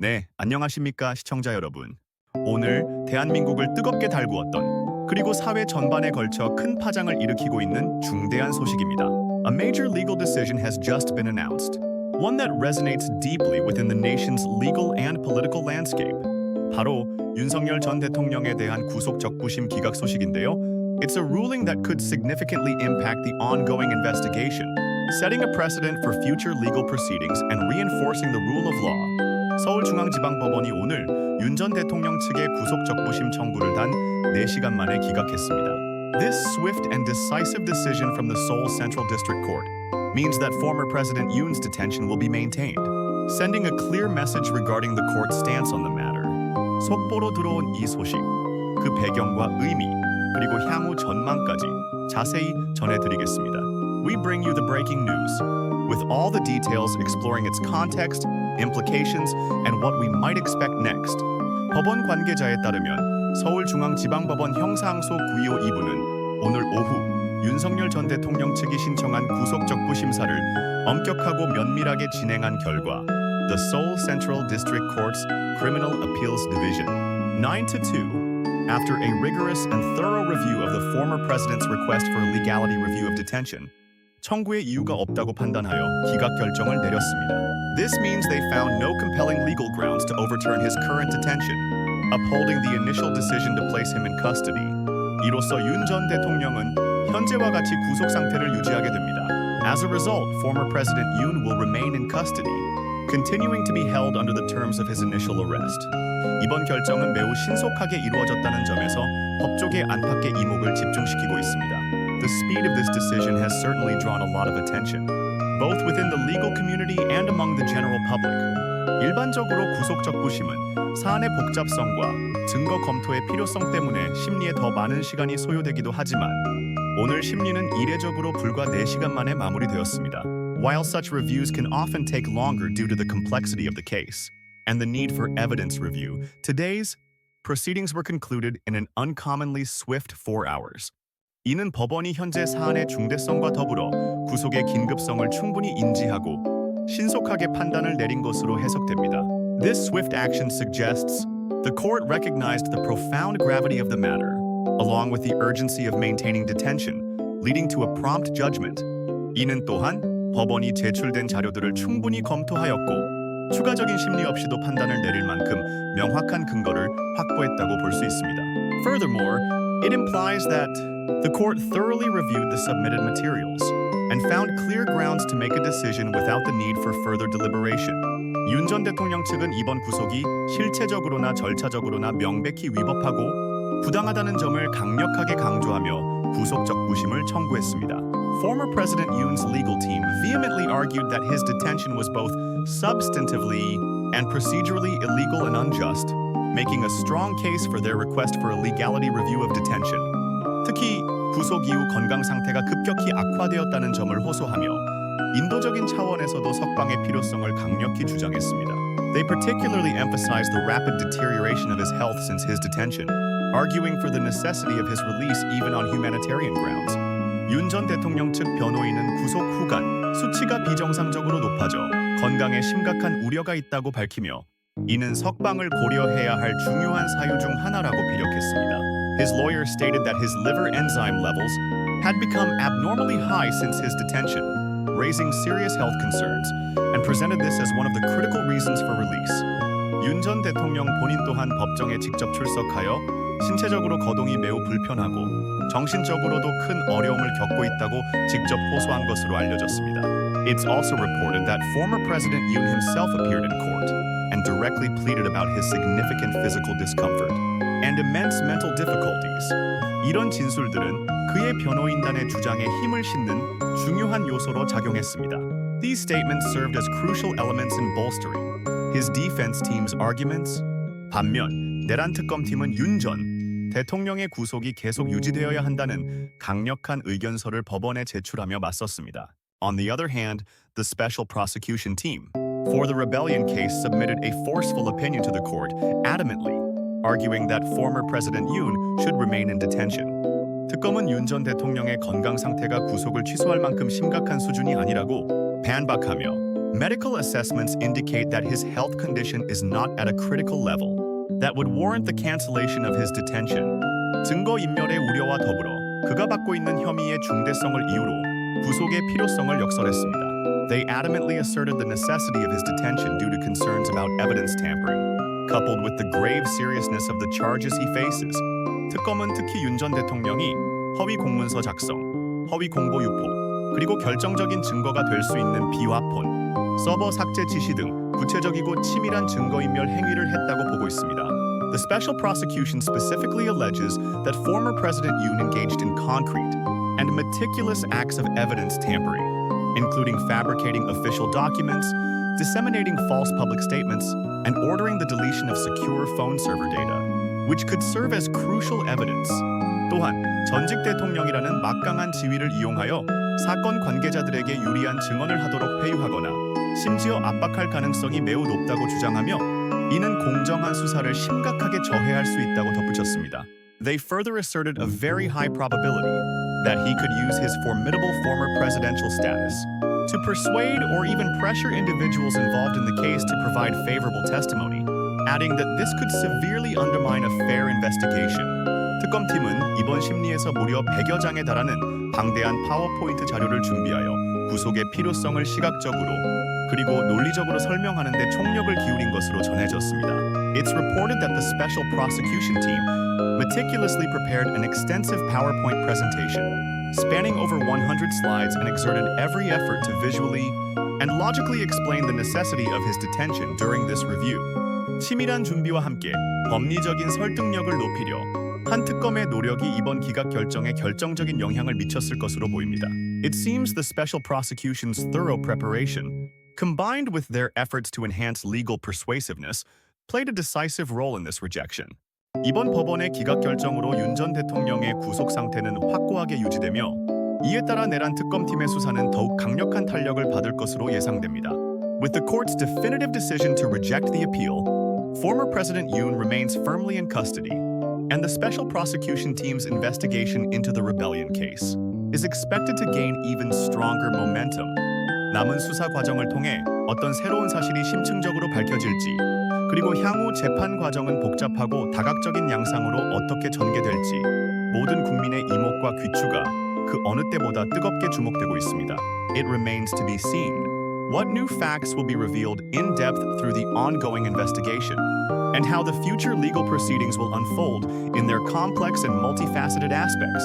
네, 안녕하십니까 시청자 여러분. 오늘 대한민국을 뜨겁게 달구었던 그리고 사회 전반에 걸쳐 큰 파장을 일으키고 있는 중대한 소식입니다. A major legal decision has just been announced. One that resonates deeply within the nation's legal and political landscape. 바로 윤석열 전 대통령에 대한 구속 적부심 기각 소식인데요. It's a ruling that could significantly impact the ongoing investigation, setting a precedent for future legal proceedings and reinforcing the rule of law. 서울중앙지방법원이 오늘 윤 전 대통령 측의 구속 적부심 청구를 단 4시간 만에 기각했습니다. This swift and decisive decision from the Seoul Central District Court means that former President Yoon's detention will be maintained, sending a clear message regarding the court's stance on the matter. 속보로 들어온 이 소식, 그 배경과 의미, 그리고 향후 전망까지 자세히 전해드리겠습니다. We bring you the breaking news, with all the details exploring its context, implications, and what we might expect next. 법원 관계자에 따르면 서울중앙지방법원 형사항소 925 2부는 오늘 오후 윤석열 전 대통령 측이 신청한 구속적부 심사를 엄격하고 면밀하게 진행한 결과 The Seoul Central District Court's Criminal Appeals Division 9 to 2 after a rigorous and thorough review of the former president's request for a legality review of detention 청구의 이유가 없다고 판단하여 기각 결정을 내렸습니다. This means they found no compelling legal grounds to overturn his current detention, upholding the initial decision to place him in custody. 이로써 윤 전 대통령은 현재와 같이 구속 상태를 유지하게 됩니다. As a result, former President Yoon will remain in custody, continuing to be held under the terms of his initial arrest. 이번 결정은 매우 신속하게 이루어졌다는 점에서 법조계 안팎의 이목을 집중시키고 있습니다. The speed of this decision has certainly drawn a lot of attention, both within the legal community and among the general public. 일반적으로 구속 적부심은 사안의 복잡성과 증거 검토의 필요성 때문에 심리에 더 많은 시간이 소요되기도 하지만 오늘 심리는 이례적으로 불과 4시간 만에 마무리되었습니다. While such reviews can often take longer due to the complexity of the case and the need for evidence review, today's proceedings were concluded in an uncommonly swift 4 hours. 이는 법원이 현재 사안의 중대성과 더불어 구속의 긴급성을 충분히 인지하고 신속하게 판단을 내린 것으로 해석됩니다. This swift action suggests the court recognized the profound gravity of the matter, along with the urgency of maintaining detention, leading to a prompt judgment. 이는 또한 법원이 제출된 자료들을 충분히 검토하였고 추가적인 심리 없이도 판단을 내릴 만큼 명확한 근거를 확보했다고 볼 수 있습니다. Furthermore, it implies that the court thoroughly reviewed the submitted materials and found clear grounds to make a decision without the need for further deliberation. 윤 전 대통령 측은 이번 구속이 실체적으로나 절차적으로나 명백히 위법하고 부당하다는 점을 강력하게 강조하며 구속 적부심을 청구했습니다. Former President Yoon's legal team vehemently argued that his detention was both substantively and procedurally illegal and unjust, making a strong case for their request for a legality review of detention. 특히 구속 이후 건강 상태가 급격히 악화되었다는 점을 호소하며 인도적인 차원에서도 석방의 필요성을 강력히 주장했습니다. They particularly emphasized the rapid deterioration of his health since his detention, arguing for the necessity of his release even on humanitarian grounds. 윤 전 대통령 측 변호인은 구속 후간 수치가 비정상적으로 높아져 건강에 심각한 우려가 있다고 밝히며 이는 석방을 고려해야 할 중요한 사유 중 하나라고 비력했습니다. His lawyer stated that his liver enzyme levels had become abnormally high since his detention, raising serious health concerns, and presented this as one of the critical reasons for release. 윤 전 대통령 본인 또한 법정에 직접 출석하여 신체적으로 거동이 매우 불편하고 정신적으로도 큰 어려움을 겪고 있다고 직접 호소한 것으로 알려졌습니다. It's also reported that former President Yoon himself appeared in court and directly pleaded about his significant physical discomfort and immense mental difficulties. 이런 진술들은 그의 변호인단의 주장에 힘을 싣는 중요한 요소로 작용했습니다. These statements served as crucial elements in bolstering his defense team's arguments. 반면 내란 특검팀은 윤 전 대통령의 구속이 계속 유지되어야 한다는 강력한 의견서를 법원에 제출하며 맞섰습니다. On the other hand, the special prosecution team for the rebellion case submitted a forceful opinion to the court, adamantly arguing that former President Yoon should remain in detention. 특검은 윤 전 대통령의 건강 상태가 구속을 취소할 만큼 심각한 수준이 아니라고 반박하며 medical assessments indicate that his health condition is not at a critical level that would warrant the cancellation of his detention. 증거 인멸의 우려와 더불어 그가 받고 있는 혐의의 중대성을 이유로 구속의 필요성을 역설했습니다. They adamantly asserted the necessity of his detention due to concerns about evidence tampering, coupled with the grave seriousness of the charges he faces. 특검은 특히 윤 전 대통령이 허위 공문서 작성, 허위 공보 유포, 그리고 결정적인 증거가 될 수 있는 비화폰, 서버 삭제 지시 등 구체적이고 치밀한 증거인멸 행위를 했다고 보고 있습니다. The special prosecution specifically alleges that former President Yoon engaged in concrete and meticulous acts of evidence tampering, Including fabricating official documents, disseminating false public statements, and ordering the deletion of secure phone server data, which could serve as crucial evidence. 또한 전직 대통령이라는 막강한 지위를 이용하여 사건 관계자들에게 유리한 증언을 하도록 회유하거나 심지어 압박할 가능성이 매우 높다고 주장하며 이는 공정한 수사를 심각하게 저해할 수 있다고 덧붙였습니다. They further asserted a very high probability that he could use his formidable former presidential status to persuade or even pressure individuals involved in the case to provide favorable testimony, adding that this could severely undermine a fair investigation. 특검팀은 이번 심리에서 무려 100여 장에 달하는 방대한 파워포인트 자료를 준비하여 구속의 필요성을 시각적으로 그리고 논리적으로 설명하는 데 총력을 기울인 것으로 전해졌습니다. It's reported that the special prosecution team meticulously prepared an extensive PowerPoint presentation spanning over 100 slides and exerted every effort to visually and logically explain the necessity of his detention during this review. 치밀한 준비와 함께 법리적인 설득력을 높이려 한 특검의 노력이 이번 기각 결정에 결정적인 영향을 미쳤을 것으로 보입니다. It seems the special prosecution's thorough preparation, combined with their efforts to enhance legal persuasiveness, played a decisive role in this rejection. 이번 법원의 기각 결정으로 윤 전 대통령의 구속 상태는 확고하게 유지되며 이에 따라 내란 특검팀의 수사는 더욱 강력한 탄력을 받을 것으로 예상됩니다. With the court's definitive decision to reject the appeal, former President Yoon remains firmly in custody, and the special prosecution team's investigation into the rebellion case is expected to gain even stronger momentum. 남은 수사 과정을 통해 어떤 새로운 사실이 심층적으로 밝혀질지, 그리고 향후 재판 과정은 복잡하고 다각적인 양상으로 어떻게 전개될지 모든 국민의 이목과 귀추가 그 어느 때보다 뜨겁게 주목되고 있습니다. It remains to be seen. What new facts will be revealed in depth through the ongoing investigation, and how the future legal proceedings will unfold in their complex and multifaceted aspects,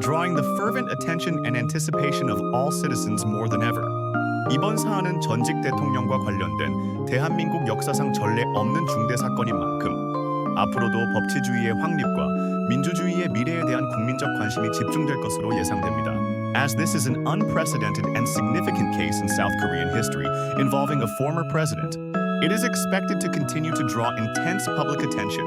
drawing the fervent attention and anticipation of all citizens more than ever. 이번 사안은 전직 대통령과 관련된 대한민국 역사상 전례 없는 중대 사건인 만큼 앞으로도 법치주의의 확립과 민주주의의 미래에 대한 국민적 관심이 집중될 것으로 예상됩니다. As this is an unprecedented and significant case in South Korean history involving a former president, it is expected to continue to draw intense public attention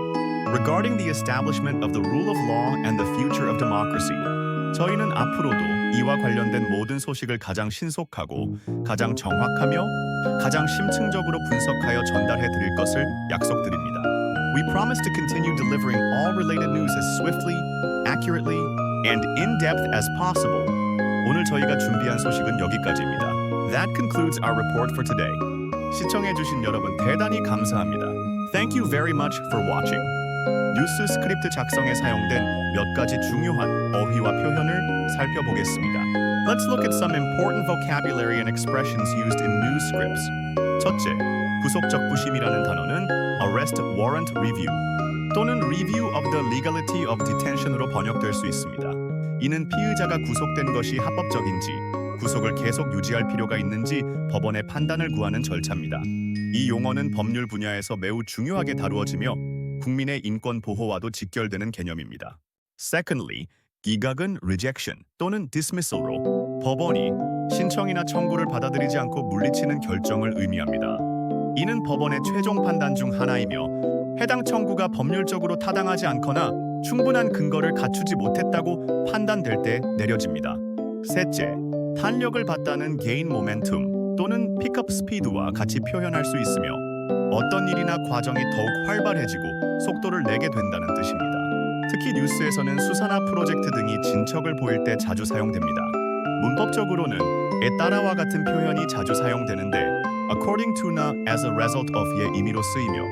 regarding the establishment of the rule of law and the future of democracy. 저희는 앞으로도 이와 관련된 모든 소식을 가장 신속하고 가장 정확하며 가장 심층적으로 분석하여 전달해 드릴 것을 약속드립니다. We promise to continue delivering all related news as swiftly, accurately, and in depth as possible. 오늘 저희가 준비한 소식은 여기까지입니다. That concludes our report for today. 시청해 주신 여러분 대단히 감사합니다. Thank you very much for watching. 뉴스 스크립트 작성에 사용된 몇 가지 중요한 어휘와 표현을 살펴보겠습니다. Let's look at some important vocabulary and expressions used in news scripts. 첫째, 구속적 부심이라는 단어는 arrest warrant review 또는 review of the legality of detention으로 번역될 수 있습니다. 이는 피의자가 구속된 것이 합법적인지 구속을 계속 유지할 필요가 있는지 법원의 판단을 구하는 절차입니다. 이 용어는 법률 분야에서 매우 중요하게 다루어지며 국민의 인권 보호와도 직결되는 개념입니다. Secondly, 기각은 rejection 또는 dismissal로 법원이 신청이나 청구를 받아들이지 않고 물리치는 결정을 의미합니다. 이는 법원의 최종 판단 중 하나이며 해당 청구가 법률적으로 타당하지 않거나 충분한 근거를 갖추지 못했다고 판단될 때 내려집니다. 셋째, 탄력을 받다는 개인 모멘텀 또는 픽업 스피드와 같이 표현할 수 있으며 어떤 일이나 과정이 더욱 활발해지고 속도를 내게 된다는 뜻입니다. 특히 뉴스에서는 수사나 프로젝트 등이 진척을 보일 때 자주 사용됩니다. 문법적으로는 에 따라와 같은 표현이 자주 사용되는데 according to나 as a result of의 의미로 쓰이며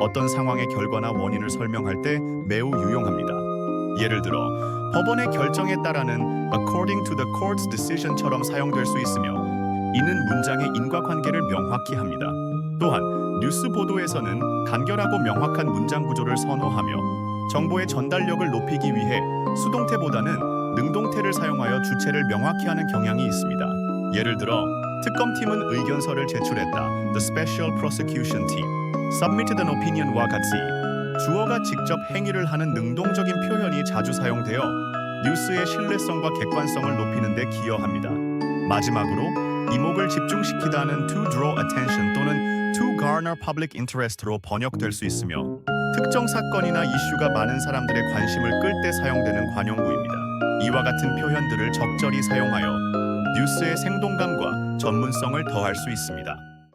어떤 상황의 결과나 원인을 설명할 때 매우 유용합니다. 예를 들어 법원의 결정에 따라는 according to the court's decision처럼 사용될 수 있으며 이는 문장의 인과관계를 명확히 합니다. 또한 뉴스 보도에서는 간결하고 명확한 문장 구조를 선호하며 정보의 전달력을 높이기 위해 수동태보다는 능동태를 사용하여 주체를 명확히 하는 경향이 있습니다. 예를 들어 특검팀은 의견서를 제출했다. The Special Prosecution Team submitted an opinion과 같이 주어가 직접 행위를 하는 능동적인 표현이 자주 사용되어 뉴스의 신뢰성과 객관성을 높이는 데 기여합니다. 마지막으로 이목을 집중시키다는 to draw attention 또는 to garner public interest로 번역될 수 있으며 특정 사건이나 이슈가 많은 사람들의 관심을 끌 때 사용되는 관용구입니다. 이와 같은 표현들을 적절히 사용하여 뉴스의 생동감과 전문성을 더할 수 있습니다.